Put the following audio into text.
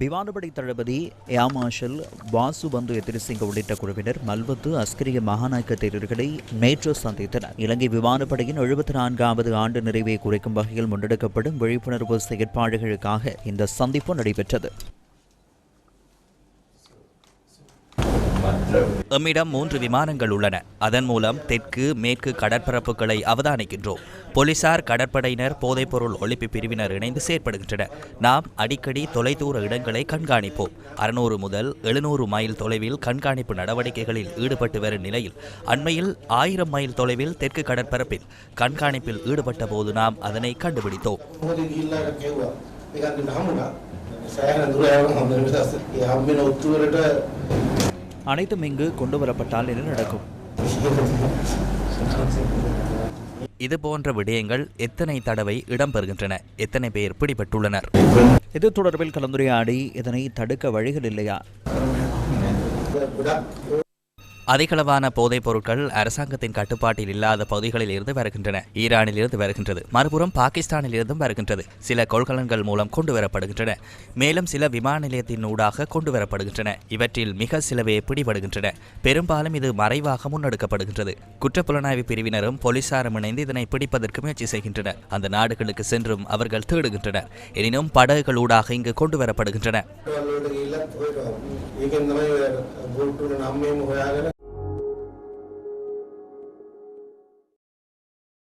விமானப்படை தளபதி air marshal Vasu பந்து எதிரிசிங்க உள்ளிட்ட குழுவினர் மல்வத்து அஸ்கிரிய மகாநாயக்க தேர்தல்களை நேற்று சந்தித்தனர். இலங்கை விமானப்படையின் எழுபத்தி நான்காவது ஆண்டு நிறைவை குறைக்கும் வகையில் முன்னெடுக்கப்படும் விழிப்புணர்வு செயற்பாடுகளுக்காக இந்த சந்திப்பு நடைபெற்றது. எம்மிடம் மூன்று விமானங்கள் உள்ளன. அதன் மூலம் தெற்கு மேற்கு கடற்பரப்புகளை அவதானிக்கின்றோம். போலீசார் கடற்படையினர் போதைப்பொருள் ஒழிப்பு பிரிவினர் இணைந்து செயற்படுகின்றனர். நாம் அடிக்கடி தொலைதூர இடங்களை கண்காணிப்போம். அறுநூறு முதல் எழுநூறு மைல் தொலைவில் கண்காணிப்பு நடவடிக்கைகளில் ஈடுபட்டு வரும் நிலையில் அண்மையில் ஆயிரம் மைல் தொலைவில் தெற்கு கடற்பரப்பில் கண்காணிப்பில் ஈடுபட்ட போது நாம் அதனை கண்டுபிடித்தோம். அனைத்தும் இங்கு கொண்டு வரப்பட்டால் என்ன நடக்கும்? இது போன்ற விடயங்கள் எத்தனை தடவை இடம்பெறுகின்றன? எத்தனை பேர் பிடிபட்டுள்ளனர்? இது தொடர்பில் கலந்துரையாடி இதனை தடுக்க வழிகள் இல்லையா? அதிகளவான போதைப் பொருட்கள் அரசாங்கத்தின் கட்டுப்பாட்டில் இல்லாத பகுதிகளில் இருந்து வருகின்றன. ஈரானில் இருந்து வருகின்றது. மறுபுறம் பாகிஸ்தானில் இருந்தும் வருகின்றது. சில கொள்கலன்கள் மூலம் கொண்டு வரப்படுகின்றன. மேலும் சில விமான நிலையத்தின் ஊடாக கொண்டு வரப்படுகின்றன. இவற்றில் மிக சிலவே பிடிபடுகின்றன. பெரும்பாலும் இது மறைவாக முன்னெடுக்கப்படுகின்றது. குற்றப்புலனாய்வு பிரிவினரும் போலீசாரும் இணைந்து இதனை பிடிப்பதற்கு முயற்சி செய்கின்றனர். அந்த நாடுகளுக்கு சென்றும் அவர்கள் தேடுகின்றனர். எனினும் படகுகள் ஊடாக இங்கு கொண்டு வரப்படுகின்றன.